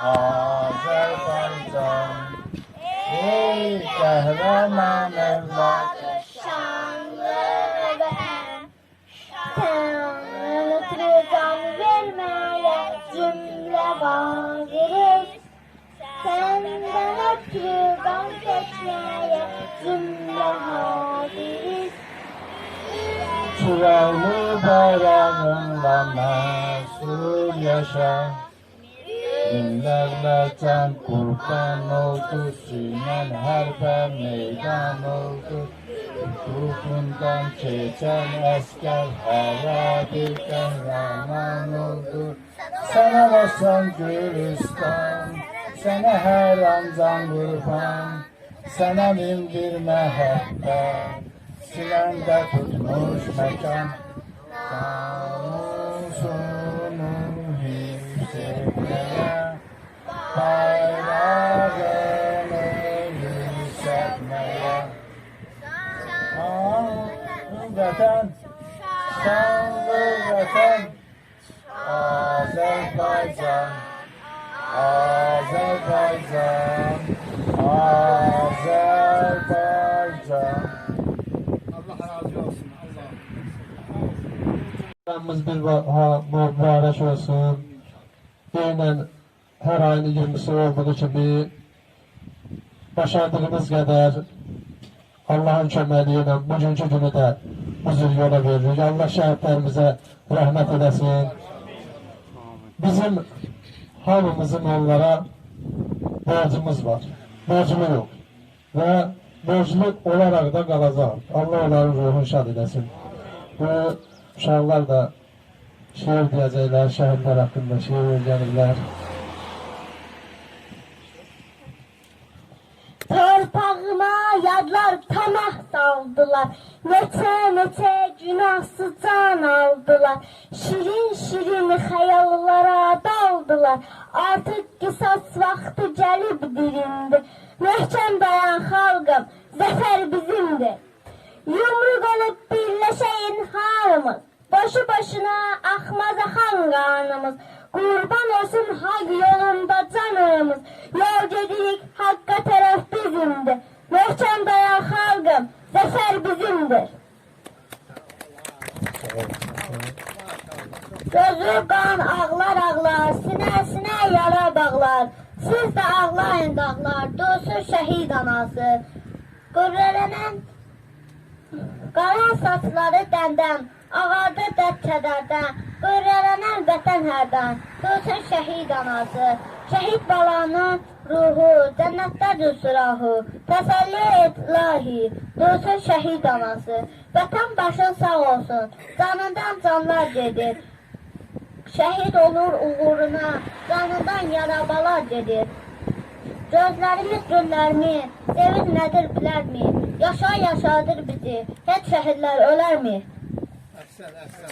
Azerbaycan. Ey kahraman evladı şanlı vətən Tanrı can verməyə cümlə vaziriz Səndən ötürü qan çəkməyə cümlə haziriz Çırağlı bayrağınla mesul yaşa Binlerle can kurban oldu Sinen harbe meydan oldu. Ruhundan geçen asker Her bir kahraman oldu. Sana basan Gülistan Sana her an can kurban. Sana bin bir mehabbet Silende tutmuş mekan. Namusunu hifzetmeye Bayrağını yükseltmeye Aa, Vatan Şanlı vatan Azerbaycan Azerbaycan Azerbaycan Allah razı olsun. Allah. Ramız bir va- mübarek olsun. Yine her ayın 20'si olduğu gibi başardığımız kadar Allah'ın köməkliyi bugünkü günü də huzur yola veririk. Allah şəhidlərimizə rəhmət eləsin. Bizim hamımızın onlara borcumuz var. Borclu yok. Və borclu olaraq da qalacaq. Allah onların ruhunu şad eləsin. Bu uşaqlar da şiir deyəcəklər, şəhidlər haqqında şiir öyrənirlər. Tamah saldılar. Neçə neçə günahsız can aldılar. Şirin şirin xəyallara daldılar. Artıq qisas vaxtı gəlib dirindi. Möhkəm dayan xalqım, zəfər bizimdir. Yumruq olub birləşəyin hamımız. Başı başına axmaz axan qanımız. Qurban olsun haq yolunda canımız. Yol gedirik haqqa tərəf bizimdir. Möhkəm dayan xalqım, zəfər bizimdir. Gözü qan ağlar ağlar, sinəsinə yara bağlar. Siz də ağlayın dağlar, doğsun şəhid anası. Qürrələnən Qalan saçları dəndən, ağardı dərd kədərdən, qürrələnən vətən hərdən, dönsün şəhid anası, şəhid balanın ruhu, cənnətdədir sürahı, təsəlli et ilahi, dönsün şəhid anası, vətən başın sağ olsun, canından canlar gedir, şəhid olur uğuruna, canından yarabalar gedir. Gözlərimiz günlərmi, sevin nədir bilərmi? Yaşa yaşadır bizi, heç şəhidlər ölərmi? Əhsən, əhsən.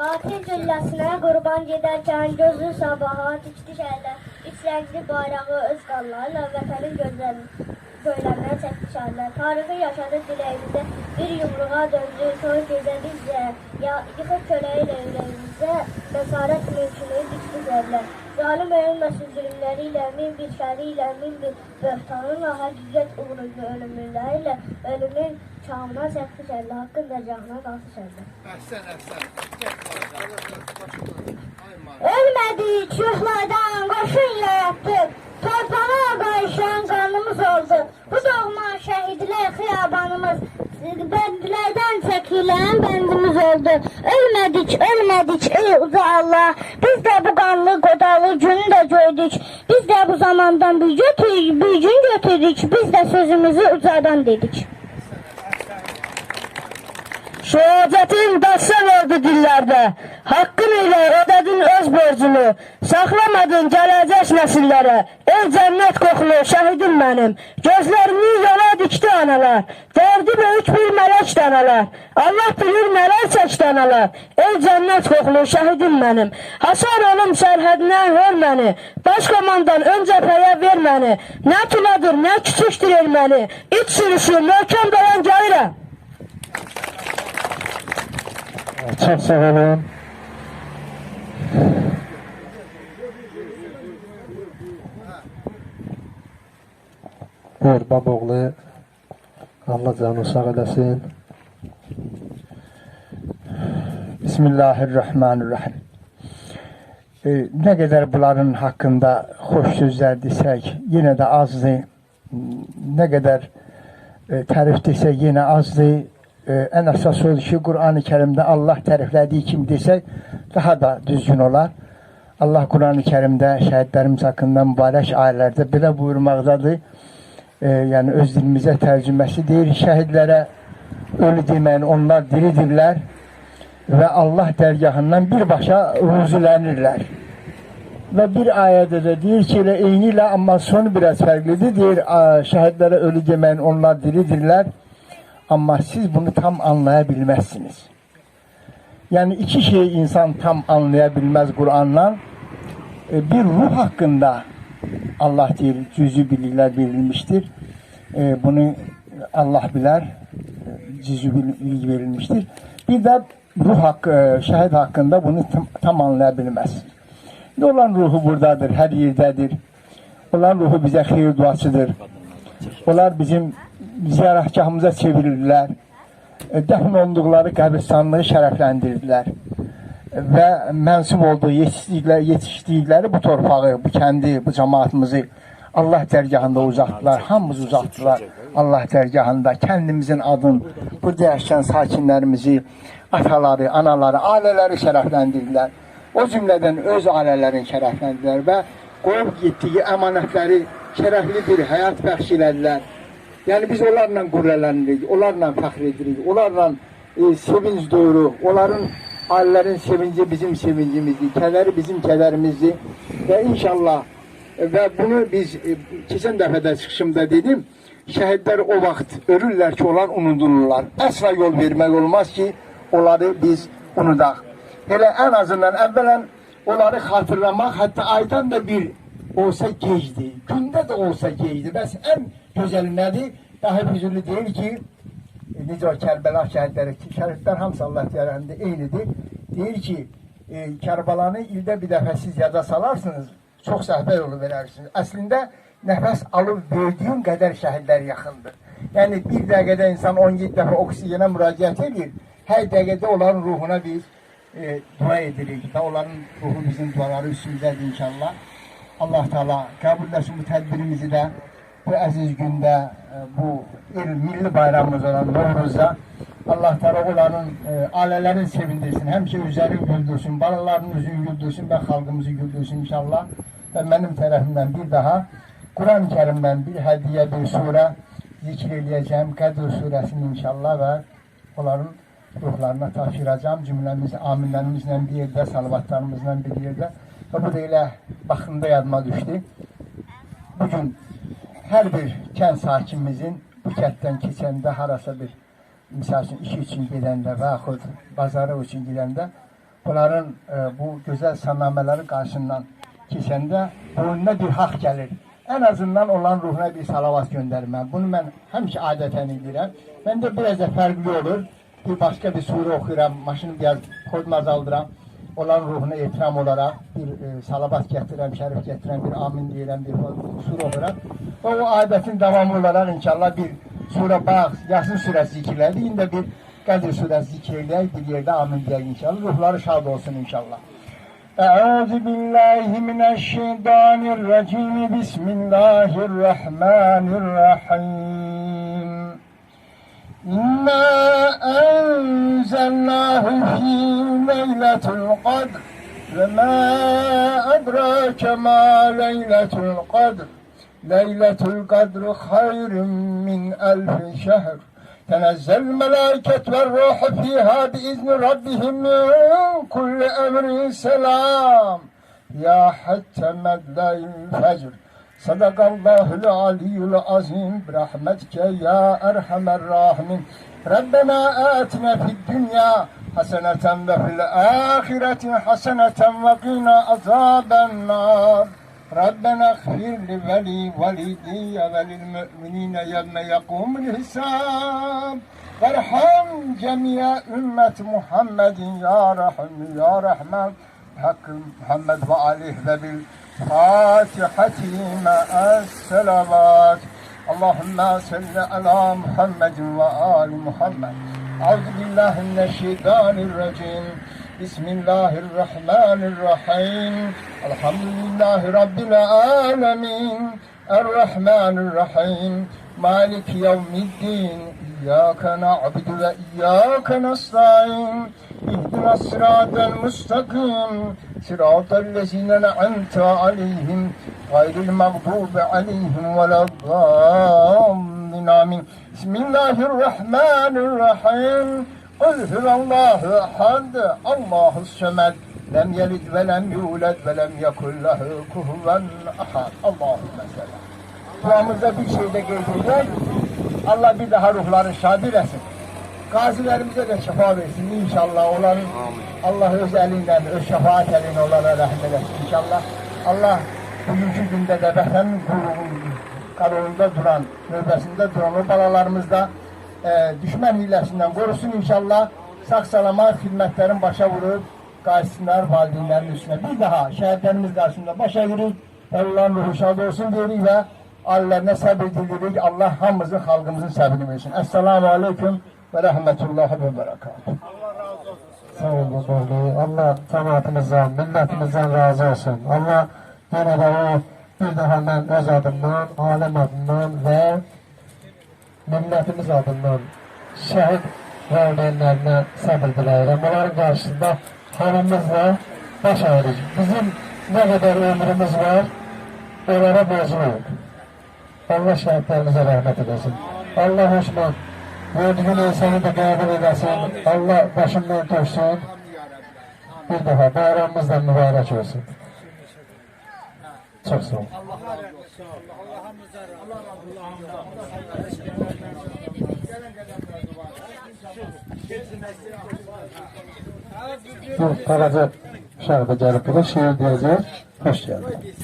Qatil gülləsinə qurban gedərkən gözü sabaha dikdi şəhərlər, üç rəngli bayrağı öz qanlarıyla vətənin çəkdi şəhərlər. Tarixi yaşadı diləyimizdə, bir yumruğa döndü, soy gedə bizcə, ya, yıxıb köləyi ilə ürəyimizdə, məsarət mülkünü dikdi zərlər. Zalim ölməsin zülümləriyle, min bir şəriyle, min bir böhtanınla, həqiqət uğruncu ölümlərlə, ölümün çağına çəkdi şərlə, haqqında canına qalsı şərlə. Əhsən, əhsən. Ölmədik, yuxlardan qoşun yaratdıq, torpağa qayışan qanımız oldu. Bu doğma şəhidlər xiyabanımız, bəndlərdən çəkilən bəndimiz oldu. Ölmədik, ölmədik ey uca Allah. Biz də bu qanlı qodalı günü də gördük. Biz də bu zamandan bir götür, bir gün götürdük. Biz də sözümüzü ucadan dedik. Şehadetin dastan oldu dillerde. Hakkın ile ödedin öz borcunu. Saklamadın gelecek nesillere. Ey cennet kokulu şehidim benim. Gözlerini yola dikti analar. Derdi büyük bir melek analar. Allah bilir neler çekti analar. Ey cennet kokulu şehidim benim. Hasar olum serhedine hör beni. Başkomandan ön cepheye ver beni. Ne tuladır ne küçüktür ermeni. İç sürüşü möhkem dayan gelirem. Çok sağ olun. Buyur baboğlu. Allah canı sağ eləsin. Bismillahirrahmanirrahim. Ee, ne kadar bunların hakkında hoş sözler desek yine de azdı. Ne kadar e, tarif desek yine azdı. Ee, en esas odur ki Kur'an-ı Kerim'de Allah tariflediği kim desek daha da düzgün olar. Allah Kur'an-ı Kerim'de şəhidlərimiz haqqında mübarək ayələrdə belə buyurmaqdadır. E, yəni öz dilimizə tərcüməsi deyir, şəhidlərə ölü deməyin onlar diridirlər və Allah dərgahından birbaşa ruzulənirlər. Və bir ayədə də deyir ki, elə eyni ilə amma sonu biraz fərqlidir. Deyir, a, şəhidlərə ölü deməyin onlar diridirlər, amma siz bunu tam anlaya bilməzsiniz. Yani iki şey insan tam anlayabilmez Kur'an'la. E, Bir ruh hakkında Allah diyor cüzü bilgiler verilmiştir. E, Bunu Allah bilir. e, Cüzü bilgi verilmiştir. Bir de ruh hakkı, e, şehit hakkında bunu tam, tam anlayabilmez. Olan ruhu buradadır, her yerdedir. Olan ruhu bize hayır duasıdır. Onlar bizim ziyaretgahımıza çevirirler. E, dəfn olunduqları qəbristanlığı şərəfləndirdilər və mənsub olduğu yetişdikləri, yetişdikləri bu torpağı, bu kəndi, bu cəmaatımızı Allah dərgahında uzatdılar. Hamımız uzatdılar Allah dərgahında. Kəndimizin adın, burada yaşayan sakinlərimizi, ataları, anaları, ailələri şərəfləndirdilər. O cümlədən öz ailələrini şərəfləndirdilər və qoyub getdiyi əmanətləri şərəfli bir həyat bəxş elədilər. Yani biz onlarla gururlanırıq, onlarla fəxr edirik, onlarla e, sevinç duyuruq, onların ailelerin sevinci bizim sevincimizdir, kədəri bizim kədərimizdir və inşallah e, və bunu biz e, keçən dəfədə çıxışımda dedim, şəhidlər o vaxt ölürlər ki, onlar unudulurlar. Əsla yol vermək olmaz ki, onları biz unudaq. Elə ən azından əvvələn onları xatırlamaq, hətta aydan da bir olsa gecdi, gündə də olsa gecdi. Bəs ən gözəli nədir? Daha hüzurlu deyil ki, necə o Kərbəla şəhidləri, ki, şəriflər hamısı Allah tərəfində eynidir. Deyir ki, e, Kərbəlanı ildə bir dəfə siz yada salarsınız, çox səhvə yolu verərsiniz. Əslində nəfəs alıb verdiyin qədər şəhidlər yaxındır. Yəni bir dəqiqədə insan 17 dəfə oksigenə müraciət edir. Hər dəqiqədə onların ruhuna biz e, dua edirik və onların ruhu bizim duaları üstümüzdədir inşallah. Allah Teala kabulləsin bu tədbirimizi də bu əziz gündə e, bu il milli bayramımız olan Novruzda Allah Teala onların e, ailələrini sevindirsin. Həmişə üzəri güldürsün, balalarının üzünü güldürsün və xalqımızı güldürsün inşallah. Və mənim tərəfimdən bir daha Kur'an-ı Kerim'den bir hediye, bir sure zikir edeceğim. Kadir suresini inşallah ve onların ruhlarına taşıyacağım. Cümlemiz, aminlerimizle bir yerde, salavatlarımızla bir yerde. Ve bu da elə baxında yadıma düşdü. Bugün hər bir kənd sakinimizin bu kənddən keçəndə harasa bir misal üçün işi üçün gedəndə və yaxud bazarı üçün gedəndə bunların e, bu gözəl sannamələri qarşısından keçəndə boynuna bir haqq gəlir. Ən azından onların ruhuna bir salavat göndərmə. Bunu mən həmişə adətən edirəm. Məndə biraz da fərqli olur. Bir başqa bir surə oxuyuram, maşını biraz kodunu azaldıram Onların ruhuna ehtiram olaraq bir e, salavat gətirəm, şərif gətirəm, bir amin deyirəm, bir surə oxuyuram. Və o adətin davamı olaraq inşallah bir surə bax, Yasin surəsi zikirlədi. İndi bir Qədir surəsi zikirləyək, bir yerdə amin deyək inşallah. Ruhları şad olsun inşallah. أعوذ بالله من الشيطان الرجيم بسم الله الرحمن الرحيم إنا أنزلناه في ليلة القدر وما أدراك ما ليلة القدر. ليلة القدر خير من ألف شهر. تنزل الملائكة والروح فيها بإذن ربهم من كل أمر سلام. يا حتى مدلع الفجر صدق الله العلي العظيم برحمتك يا أرحم الراحمين ربنا آتنا في الدنيا حسنة وفي الآخرة حسنة وقنا عذاب النار ربنا اغفر لولي ولدي وللمؤمنين يوم يقوم الحساب وارحم جميع أمة محمد يا رحم يا رحمن حق محمد وعليه وبالفاتحة مع الصلوات Allahümme salli ala Muhammedin ve ali Muhammed. Euzu billahi mineşşeytanirracim. Bismillahirrahmanirrahim. Elhamdülillahi Rabbil alemin. Errahmanirrahim. Maliki yevmiddin. İyyâke na'budu ve iyyâke nestaîn. اهدنا الصراط المستقيم صراط الذين أنعمت عليهم غير المغضوب عليهم ولا الضالين آمين بسم الله الرحمن الرحيم قل هو الله أحد الله الصمد لم يلد ولم يولد ولم يكن له كفوا أحد اللهم صل Duamızda bir şey de gelecek. Allah bir daha ruhları şad eylesin. Gazilerimize de şifa versin inşallah. Onların Allah öz elinden, öz şefaat eline onlara rahmet eylesin inşallah. Allah bugünkü günde de vətən qanununda duran, növbəsində duran o balalarımız da e, düşmən hiləsindən qorusun inşallah. Sağ salamat xidmətlərin başa vurub, qayıtsınlar valideynlərin üstünə. Bir daha şəhidlərimiz qarşısında başa vurub, Allah'ın ruhu şad olsun və ailələrine səbir dilirik. Allah hamımızın, xalqımızın səbrini versin. Esselamu Aleyküm ve Rahmetullahi ve Berekatuhu. Sağ olun Bozlu. Allah cemaatimizden, milletimizden razı olsun. Allah yine de o bir daha ben öz adımdan, alem adından ve milletimiz adından şehit valideynlerine sabır dileyirəm. Onların karşısında halımızla baş ayırız. Bizim ne kadar ömrümüz var, onlara borcluyuz. Allah şehitlerimize rahmet eylesin. Allah hoşman, Gördüğün insanı da kabul eylesin. Allah başından tutsun. Bir daha bayramımız da mübarek olsun. Çok sağ olun. Bu Karaca şarkı gelip bu da şiir diyecek. Hoş geldin.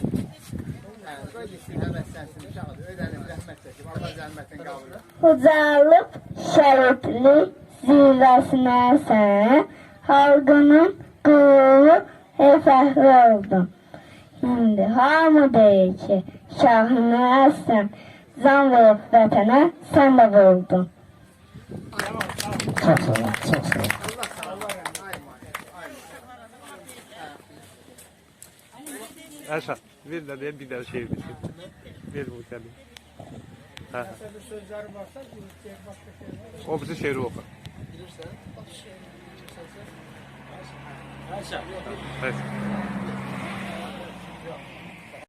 Ucalıb şəriflik zirvəsinə sən, xalqının qulu fəxri oldun. İndi hamı deyir ki, şahını əsən, can verib vətənə sən də vuruldun. Çok sağ olun. Çok sağ olun. Erşan, ver de ver bir daha şey bir şey. Ver bu tabi. Ha. O bizi şehri oku. Evet.